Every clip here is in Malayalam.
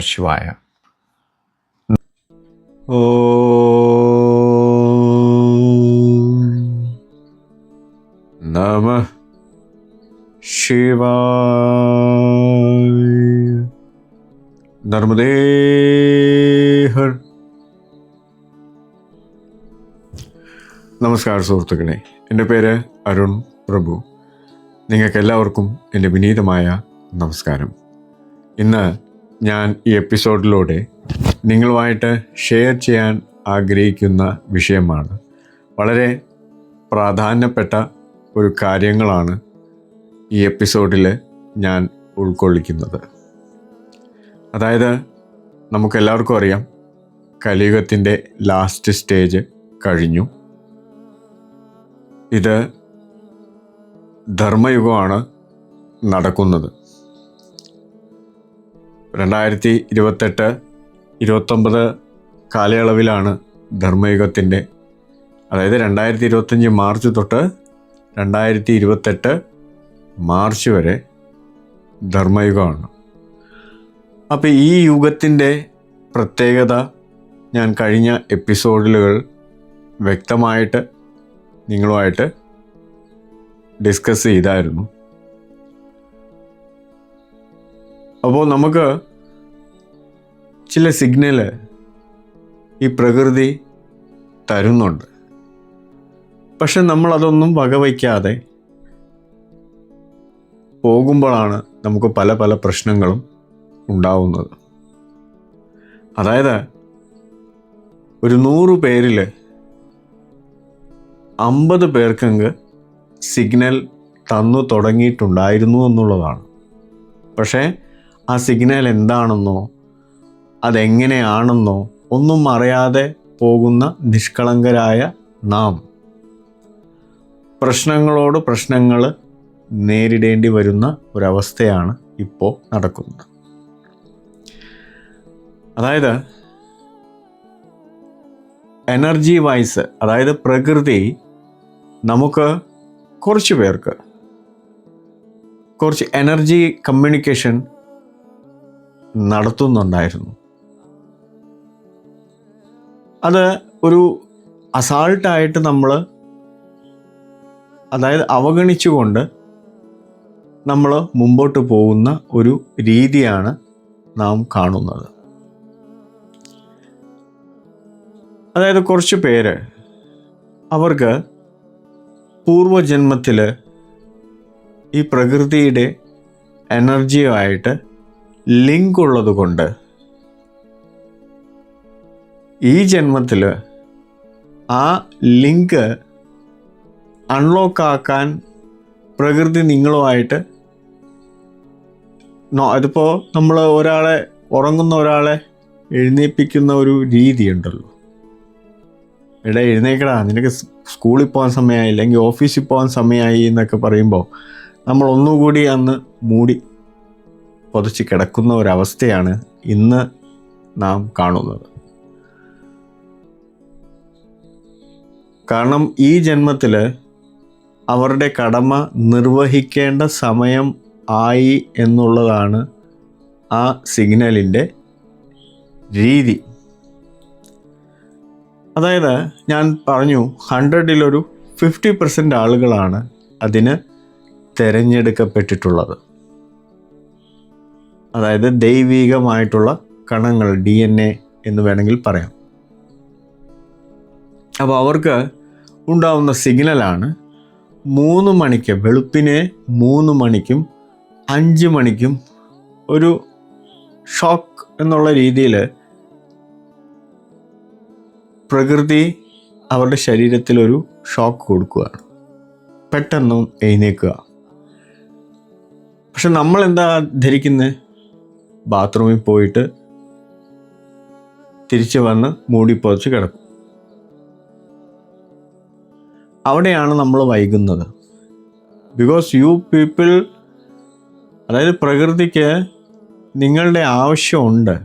ശിവായ. ഓ. നമ ശിവായ. നർമ്മദേ ഹർ നമസ്കാരം സുഹൃത്തുക്കളെ. എന്റെ പേര് അരുൺ പ്രഭു. നിങ്ങൾക്ക് എല്ലാവർക്കും എന്റെ വിനീതമായ നമസ്കാരം. ഇന്ന് ഞാൻ ഈ എപ്പിസോഡിലൂടെ നിങ്ങളുമായിട്ട് ഷെയർ ചെയ്യാൻ ആഗ്രഹിക്കുന്ന വിഷയമാണ്. വളരെ പ്രാധാന്യപ്പെട്ട ഒരു കാര്യങ്ങളാണ് ഈ എപ്പിസോഡിൽ ഞാൻ ഉൾക്കൊള്ളിക്കുന്നത്. അതായത് നമുക്കെല്ലാവർക്കും അറിയാം കലിയുഗത്തിന്റെ ലാസ്റ്റ് സ്റ്റേജ് കഴിഞ്ഞു. ഇത് ധർമ്മയുഗമാണ് നടക്കുന്നത്. രണ്ടായിരത്തി ഇരുപത്തെട്ട് ഇരുപത്തൊമ്പത് കാലയളവിലാണ് ധർമ്മയുഗത്തിന്റെ അതായത് രണ്ടായിരത്തി ഇരുപത്തഞ്ച് മാർച്ച് തൊട്ട് രണ്ടായിരത്തി ഇരുപത്തെട്ട് മാർച്ച് വരെ ധർമ്മയുഗമാണ്. അപ്പോൾ ഈ യുഗത്തിന്റെ പ്രത്യേകത ഞാൻ കഴിഞ്ഞ എപ്പിസോഡുകൾ വ്യക്തമായിട്ട് നിങ്ങളുമായിട്ട് ഡിസ്കസ് ചെയ്തായിരുന്നു. അപ്പോൾ നമുക്ക് ചില സിഗ്നൽ ഈ പ്രകൃതി തരുന്നുണ്ട്. പക്ഷെ നമ്മളതൊന്നും വകവയ്ക്കാതെ പോകുമ്പോഴാണ് നമുക്ക് പല പല പ്രശ്നങ്ങളും ഉണ്ടാവുന്നത്. അതായത് ഒരു നൂറ് പേരിൽ അമ്പത് പേർക്കെങ്ക് സിഗ്നൽ തന്നു തുടങ്ങിയിട്ടുണ്ടായിരുന്നു എന്നുള്ളതാണ്. പക്ഷേ ആ സിഗ്നൽ എന്താണെന്നോ അതെങ്ങനെയാണെന്നോ ഒന്നും അറിയാതെ പോകുന്ന നിഷ്കളങ്കരായ നാം. പ്രശ്നങ്ങളോട് പ്രശ്നങ്ങൾ നേരിടേണ്ടി വരുന്ന ഒരവസ്ഥയാണ് ഇപ്പോൾ നടക്കുന്നത്. അതായത് എനർജി വൈസ് അതായത് പ്രകൃതി നമുക്ക് കുറച്ച് പേർക്ക് കുറച്ച് എനർജി കമ്മ്യൂണിക്കേഷൻ നടത്തുന്നുണ്ടായിരുന്നു. അത് ഒരു അസാൾട്ടായിട്ട് നമ്മൾ അതായത് അവഗണിച്ചുകൊണ്ട് നമ്മൾ മുമ്പോട്ട് പോകുന്ന ഒരു രീതിയാണ് നാം കാണുന്നത്. അതായത് കുറച്ച് പേര് അവർക്ക് പൂർവജന്മത്തിൽ ഈ പ്രകൃതിയുടെ എനർജിയുമായിട്ട് ലിങ്ക് ഉള്ളതുകൊണ്ട് ഈ ജന്മത്തിൽ ആ ലിങ്ക് അൺലോക്ക് ആക്കാൻ പ്രകൃതി നിങ്ങളുമായിട്ട് അതിപ്പോൾ നമ്മൾ ഒരാളെ ഉറങ്ങുന്ന ഒരാളെ എഴുന്നേൽപ്പിക്കുന്ന ഒരു രീതി ഉണ്ടല്ലോ എടാ എഴുന്നേക്കടാ. നിനക്ക് സ്കൂളിൽ പോകാൻ സമയമായി അല്ലെങ്കിൽ ഓഫീസിൽ പോകാൻ സമയമായി എന്നൊക്കെ പറയുമ്പോൾ നമ്മൾ ഒന്നുകൂടി അന്ന് മൂടി പുതച്ച് കിടക്കുന്ന ഒരവസ്ഥയാണ് ഇന്ന് നാം കാണുന്നത്. കാരണം ഈ ജന്മത്തിൽ അവരുടെ കടമ നിർവഹിക്കേണ്ട സമയം ആയി എന്നുള്ളതാണ് ആ സിഗ്നലിന്റെ രീതി. അതായത് ഞാൻ പറഞ്ഞു ഹൺഡ്രഡിലൊരു ഫിഫ്റ്റി പെർസെന്റ് ആളുകളാണ് അതിന് തിരഞ്ഞെടുക്കപ്പെട്ടിട്ടുള്ളത്. അതായത് ദൈവികമായിട്ടുള്ള കണങ്ങൾ ഡി എൻ എ എന്ന് വേണമെങ്കിൽ പറയാം. അപ്പോൾ അവർക്ക് ഉണ്ടാവുന്ന സിഗ്നലാണ് മൂന്ന് മണിക്ക് വെളുപ്പിനെ മൂന്ന് മണിക്കും അഞ്ച് മണിക്കും ഒരു ഷോക്ക് എന്നുള്ള രീതിയിൽ പ്രകൃതി അവരുടെ ശരീരത്തിലൊരു ഷോക്ക് കൊടുക്കുകയാണ്. പെട്ടെന്നും എഴുന്നേക്കുക പക്ഷെ നമ്മൾ എന്താ ധരിക്കുന്നത് ബാത്റൂമിൽ പോയിട്ട് തിരിച്ചു വന്ന് മൂടി കിടക്കും. അവിടെയാണ് നമ്മൾ വൈകുന്നത്. ബിക്കോസ് യു പീപ്പിൾ അതായത് പ്രകൃതിക്ക് നിങ്ങളുടെ ആവശ്യമുണ്ട്.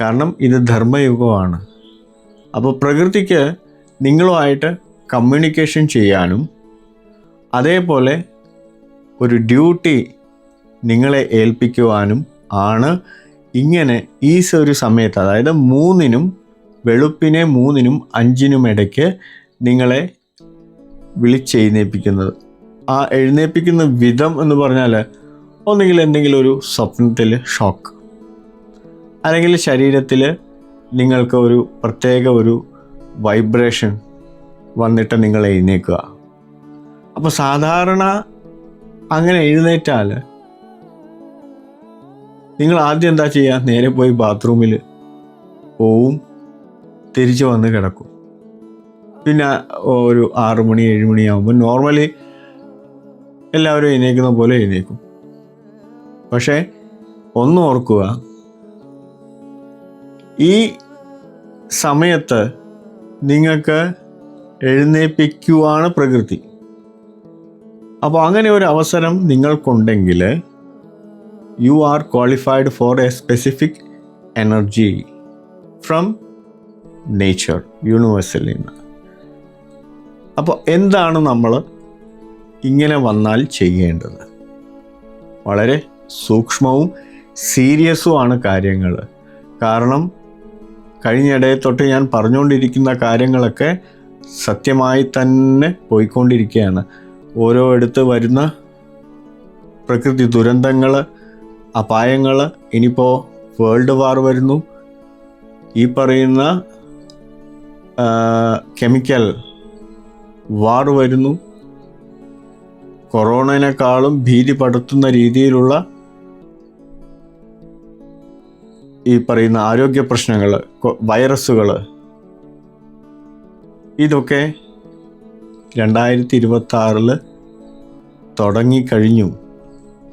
കാരണം ഇത് ധർമ്മയുഗമാണ്. അപ്പോൾ പ്രകൃതിക്ക് നിങ്ങളുമായിട്ട് കമ്മ്യൂണിക്കേഷൻ ചെയ്യാനും അതേപോലെ ഒരു ഡ്യൂട്ടി നിങ്ങളെ ഏൽപ്പിക്കുവാനും ആണ്. ഇങ്ങനെ ഈ ഒരു സമയത്ത് അതായത് മൂന്നിനും വെളുപ്പിനെ മൂന്നിനും അഞ്ചിനും ഇടയ്ക്ക് നിങ്ങളെ വിളിച്ചെഴുന്നേൽപ്പിക്കുന്നത് ആ എഴുന്നേൽപ്പിക്കുന്ന വിധം എന്ന് പറഞ്ഞാൽ ഒന്നുകിൽ എന്തെങ്കിലും ഒരു സ്വപ്നത്തിൽ ഷോക്ക് അല്ലെങ്കിൽ ശരീരത്തിൽ നിങ്ങൾക്ക് ഒരു പ്രത്യേക ഒരു വൈബ്രേഷൻ വന്നിട്ട് നിങ്ങൾ എഴുന്നേൽക്കുക. അപ്പോൾ സാധാരണ അങ്ങനെ എഴുന്നേറ്റാൽ നിങ്ങൾ ആദ്യം എന്താ ചെയ്യുക നേരെ പോയി ബാത്റൂമിൽ പോവും തിരിച്ചു വന്ന് കിടക്കും. പിന്നെ ഒരു ആറ് മണി ഏഴ് മണിയാകുമ്പോൾ നോർമലി എല്ലാവരും എഴുന്നേക്കുന്ന പോലെ എഴുന്നേക്കും. പക്ഷേ ഒന്ന് ഓർക്കുക ഈ സമയത്ത് നിങ്ങൾക്ക് എഴുന്നേൽപ്പിക്കുവാണ് പ്രകൃതി. അപ്പോൾ അങ്ങനെ ഒരു അവസരം നിങ്ങൾക്കുണ്ടെങ്കിൽ you are qualified for a specific energy from nature യൂണിവേഴ്സിൽ നിന്ന് അപ്പോൾ എന്താണ് നമ്മൾ ഇങ്ങനെ വന്നാൽ ചെയ്യേണ്ടത്? വളരെ സൂക്ഷ്മവും സീരിയസുമാണ് കാര്യങ്ങൾ. കാരണം കഴിഞ്ഞിടയിൽ തൊട്ട് ഞാൻ പറഞ്ഞുകൊണ്ടിരിക്കുന്ന കാര്യങ്ങളൊക്കെ സത്യമായി തന്നെ പോയിക്കൊണ്ടിരിക്കുകയാണ്. ഓരോ എടുത്ത് വരുന്ന പ്രകൃതി ദുരന്തങ്ങൾ അപായങ്ങൾ ഇനിയിപ്പോൾ വേൾഡ് വാർ വരുന്നു. ഈ പറയുന്ന കെമിക്കൽ വാർ വരുന്നു. കൊറോണനേക്കാളും ഭീതി പടുത്തുന്ന രീതിയിലുള്ള ഈ പറയുന്ന ആരോഗ്യ പ്രശ്നങ്ങൾ വൈറസുകൾ ഇതൊക്കെ രണ്ടായിരത്തി ഇരുപത്തി ആറിൽ തുടങ്ങിക്കഴിഞ്ഞു.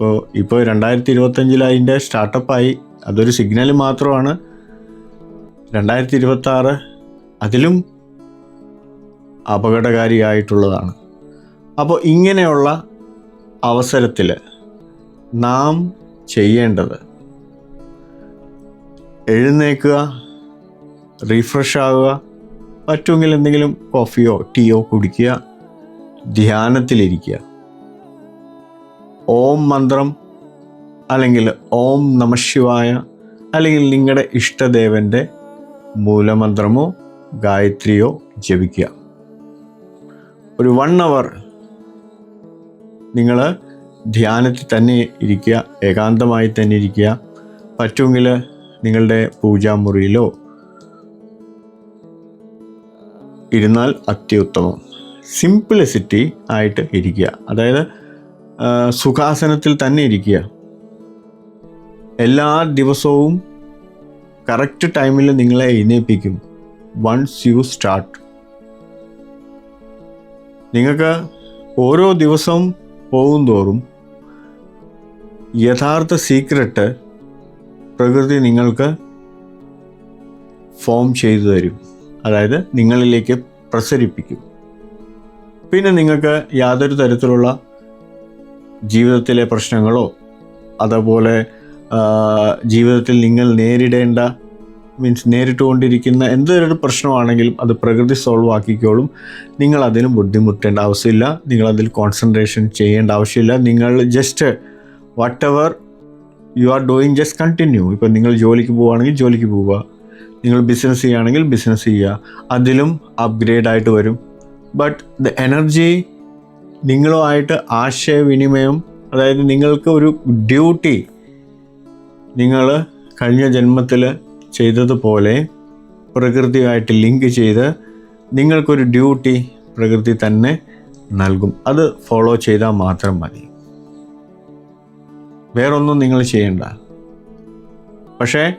ഇപ്പോൾ ഇപ്പോൾ രണ്ടായിരത്തി ഇരുപത്തഞ്ചിൽ അതിന്റെ സ്റ്റാർട്ടപ്പായി. അതൊരു സിഗ്നൽ മാത്രമാണ്. രണ്ടായിരത്തി ഇരുപത്താറ് അതിലും അപകടകാരിയായിട്ടുള്ളതാണ്. അപ്പോൾ ഇങ്ങനെയുള്ള അവസരത്തിൽ നാം ചെയ്യേണ്ടത് എഴുന്നേക്കുക റീഫ്രഷ് ആവുക പറ്റുമെങ്കിൽ എന്തെങ്കിലും കോഫിയോ ടീയോ കുടിക്കുക ധ്യാനത്തിലിരിക്കുക. ഓം മന്ത്രം അല്ലെങ്കിൽ ഓം നമശിവായ അല്ലെങ്കിൽ നിങ്ങളുടെ ഇഷ്ടദേവന്റെ മൂലമന്ത്രമോ ഗായത്രിയോ ജപിക്കുക. ഒരു വൺ അവർ നിങ്ങൾ ധ്യാനത്തിൽ തന്നെ ഇരിക്കുക ഏകാന്തമായി തന്നെ ഇരിക്കുക. പറ്റുമെങ്കിൽ നിങ്ങളുടെ പൂജാമുറിയിലോ ഇരുന്നാൽ അത്യുത്തമം. സിംപ്ലിസിറ്റി ആയിട്ട് ഇരിക്കുക. അതായത് സുഖാസനത്തിൽ തന്നെ ഇരിക്കുക. എല്ലാ ദിവസവും കറക്റ്റ് ടൈമിൽ നിങ്ങളെ എഴുന്നേൽപ്പിക്കും. വൺസ് യു സ്റ്റാർട്ട് നിങ്ങൾക്ക് ഓരോ ദിവസം പോകും തോറും യഥാർത്ഥ സീക്രട്ട് പ്രകൃതി നിങ്ങൾക്ക് ഫോം ചെയ്തു തരും. അതായത് നിങ്ങളിലേക്ക് പ്രസരിപ്പിക്കും. പിന്നെ നിങ്ങൾക്ക് യാതൊരു തരത്തിലുള്ള ജീവിതത്തിലെ പ്രശ്നങ്ങളോ അതുപോലെ ജീവിതത്തിൽ നിങ്ങൾ നേരിടേണ്ട മീൻസ് നേരിട്ടുകൊണ്ടിരിക്കുന്ന എന്തൊരു പ്രശ്നമാണെങ്കിലും അത് പ്രകൃതി സോൾവ് ആക്കിക്കോളും. നിങ്ങൾ അതിന് ബുദ്ധിമുട്ടേണ്ട ആവശ്യമില്ല. നിങ്ങൾ അതിൽ കോൺസെൻട്രേഷൻ ചെയ്യേണ്ട ആവശ്യമില്ല. നിങ്ങൾ just whatever you are doing just continue ഇപ്പം നിങ്ങൾ ജോലിക്ക് പോവുകയാണെങ്കിൽ ജോലിക്ക് പോവുക. നിങ്ങൾ ബിസിനസ് ചെയ്യുകയാണെങ്കിൽ ബിസിനസ് ചെയ്യുക. അതിലും അപ്ഗ്രേഡ് ആയിട്ട് വരും. ബട്ട് ദ എനർജി നിങ്ങളുമായിട്ട് ആശയവിനിമയം അതായത് നിങ്ങൾക്ക് ഒരു ഡ്യൂട്ടി നിങ്ങൾ കഴിഞ്ഞ ജന്മത്തിൽ ചെയ്തതുപോലെ പ്രകൃതിയുമായിട്ട് ലിങ്ക് ചെയ്ത് നിങ്ങൾക്കൊരു ഡ്യൂട്ടി പ്രകൃതി തന്നെ നൽകും. അത് ഫോളോ ചെയ്താൽ മാത്രം മതി. വേറൊന്നും നിങ്ങൾ ചെയ്യണ്ട. പക്ഷേ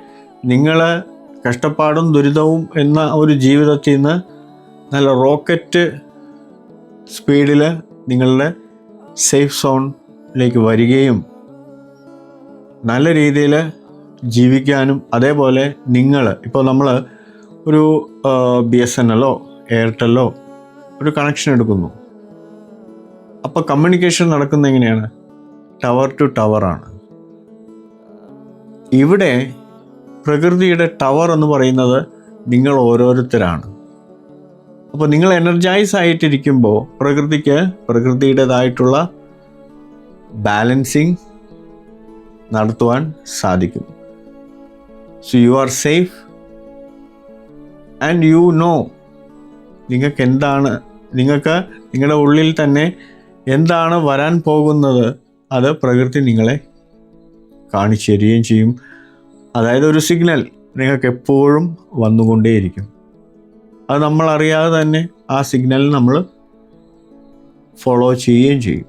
നിങ്ങൾ കഷ്ടപ്പാടും ദുരിതവും എന്ന ഒരു ജീവിതത്തിൽ നിന്ന് നല്ല റോക്കറ്റ് സ്പീഡിൽ നിങ്ങളുടെ സേഫ് സോണിലേക്ക് വരികയും നല്ല രീതിയിൽ ജീവിക്കാനും അതേപോലെ നിങ്ങൾ ഇപ്പോൾ നമ്മൾ ഒരു ബി എസ് എൻ എല്ലോ എയർടെല്ലോ ഒരു കണക്ഷൻ എടുക്കുന്നു. അപ്പോൾ കമ്മ്യൂണിക്കേഷൻ നടക്കുന്നത് എങ്ങനെയാണ്? ടവർ ടു ടവറാണ് ഇവിടെ പ്രകൃതിയുടെ ടവർ എന്ന് പറയുന്നത് നിങ്ങൾ ഓരോരുത്തരാണ്. അപ്പോൾ നിങ്ങൾ എനർജൈസ് ആയിട്ടിരിക്കുമ്പോൾ പ്രകൃതിക്ക് പ്രകൃതിയുടേതായിട്ടുള്ള ബാലൻസിങ് നടത്തുവാൻ സാധിക്കും. So you are safe and you know നിങ്ങൾക്ക് എന്താണ് നിങ്ങൾക്ക് നിങ്ങളുടെ ഉള്ളിൽ തന്നെ എന്താണ് വരാൻ പോകുന്നത് അത് പ്രകൃതി നിങ്ങളെ കാണിച്ചു തരികയും ചെയ്യും. അതായത് ഒരു സിഗ്നൽ നിങ്ങൾക്ക് എപ്പോഴും വന്നുകൊണ്ടേയിരിക്കും. അത് നമ്മൾ അറിയാതെ തന്നെ ആ സിഗ്നൽ നമ്മൾ ഫോളോ ചെയ്യുകയും ചെയ്യും.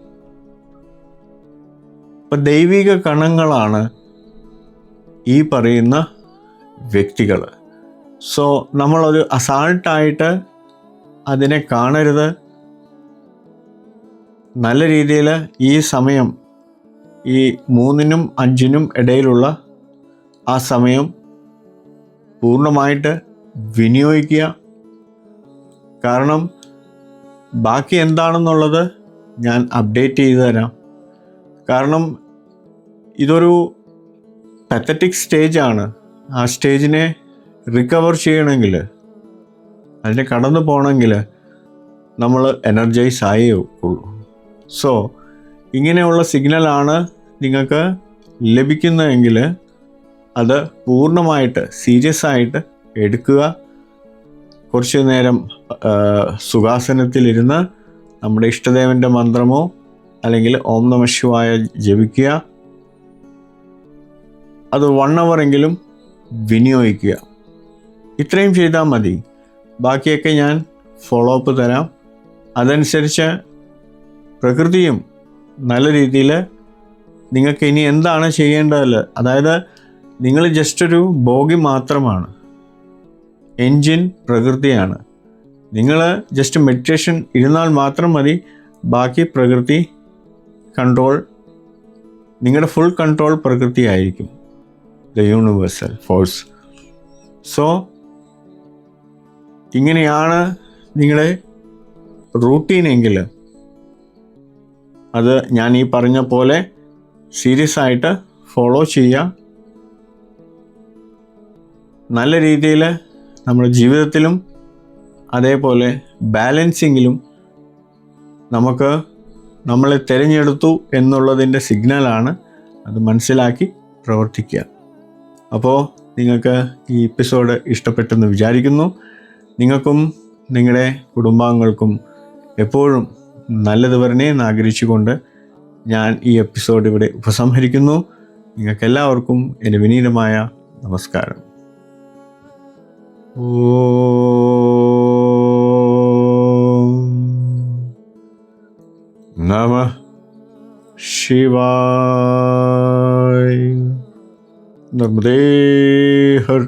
അപ്പം ദൈവിക കണങ്ങളാണ് ഈ പറയുന്ന വ്യക്തികൾ സോ നമ്മളൊരു അസാൾട്ടായിട്ട് അതിനെ കാണരുത്. നല്ല രീതിയിൽ ഈ സമയം ഈ മൂന്നിനും അഞ്ചിനും ഇടയിലുള്ള ആ സമയം പൂർണമായിട്ട് വിനിയോഗിക്കുക. കാരണം ബാക്കി എന്താണെന്നുള്ളത് ഞാൻ അപ്ഡേറ്റ് ചെയ്തു തരാം. കാരണം ഇതൊരു പത്തറ്റിക് സ്റ്റേജാണ് ആ സ്റ്റേജിനെ റിക്കവർ ചെയ്യണമെങ്കിൽ അതിനെ കടന്നു പോകണമെങ്കിൽ നമ്മൾ എനർജൈസ് ആയേ ഉള്ളൂ. സോ ഇങ്ങനെയുള്ള സിഗ്നലാണ് നിങ്ങൾക്ക് ലഭിക്കുന്നതെങ്കിൽ അത് പൂർണമായിട്ട് സീരിയസ് ആയിട്ട് എടുക്കുക. കുറച്ച് നേരം സുഖാസനത്തിലിരുന്ന് നമ്മുടെ ഇഷ്ടദേവന്റെ മന്ത്രമോ അല്ലെങ്കിൽ ഓം നമ ശിവായ ജപിക്കുക. അത് വൺ എങ്കിലും വിനിയോഗിക്കുക. ഇത്രയും ചെയ്താൽ മതി. ബാക്കിയൊക്കെ ഞാൻ ഫോളോ അപ്പ് തരാം. അതനുസരിച്ച് പ്രകൃതിയും നല്ല രീതിയിൽ നിങ്ങൾക്ക് ഇനി എന്താണ് ചെയ്യേണ്ടതല്ല അതായത് നിങ്ങൾ ജസ്റ്റ് ഒരു ബോഗി മാത്രമാണ്. എൻജിൻ പ്രകൃതിയാണ്. നിങ്ങൾ ജസ്റ്റ് മെഡിറ്റേഷൻ ഇരുന്നാൽ മാത്രം മതി. ബാക്കി പ്രകൃതി കൺട്രോൾ നിങ്ങളുടെ ഫുൾ കൺട്രോൾ പ്രകൃതി ആയിരിക്കും. ദ യൂണിവേഴ്സൽ ഫോഴ്സ് സോ ഇങ്ങനെയാണ് നിങ്ങളുടെ റൂട്ടീനെങ്കിൽ അത് ഞാൻ ഈ പറഞ്ഞ പോലെ സീരിയസ് ആയിട്ട് ഫോളോ ചെയ്യുക നല്ല രീതിയിൽ നമ്മുടെ ജീവിതത്തിലും അതേപോലെ ബാലൻസിങ്ങിലും നമുക്ക് നമ്മളെ തിരഞ്ഞെടുത്തു എന്നുള്ളതിന്റെ സിഗ്നലാണ് അത് മനസ്സിലാക്കി പ്രവർത്തിക്കുക. അപ്പോൾ നിങ്ങൾക്ക് ഈ എപ്പിസോഡ് ഇഷ്ടപ്പെട്ടെന്ന് വിചാരിക്കുന്നു. നിങ്ങൾക്കും നിങ്ങളുടെ കുടുംബാംഗങ്ങൾക്കും എപ്പോഴും നല്ലത് വരണേ എന്ന് ആഗ്രഹിച്ചുകൊണ്ട് ഞാൻ ഈ എപ്പിസോഡ് ഇവിടെ ഉപസംഹരിക്കുന്നു. നിങ്ങൾക്കെല്ലാവർക്കും എന്റെ വിനീതമായ നമസ്കാരം. ഓം നമ ശിവായ നർമ്മദേ ഹർ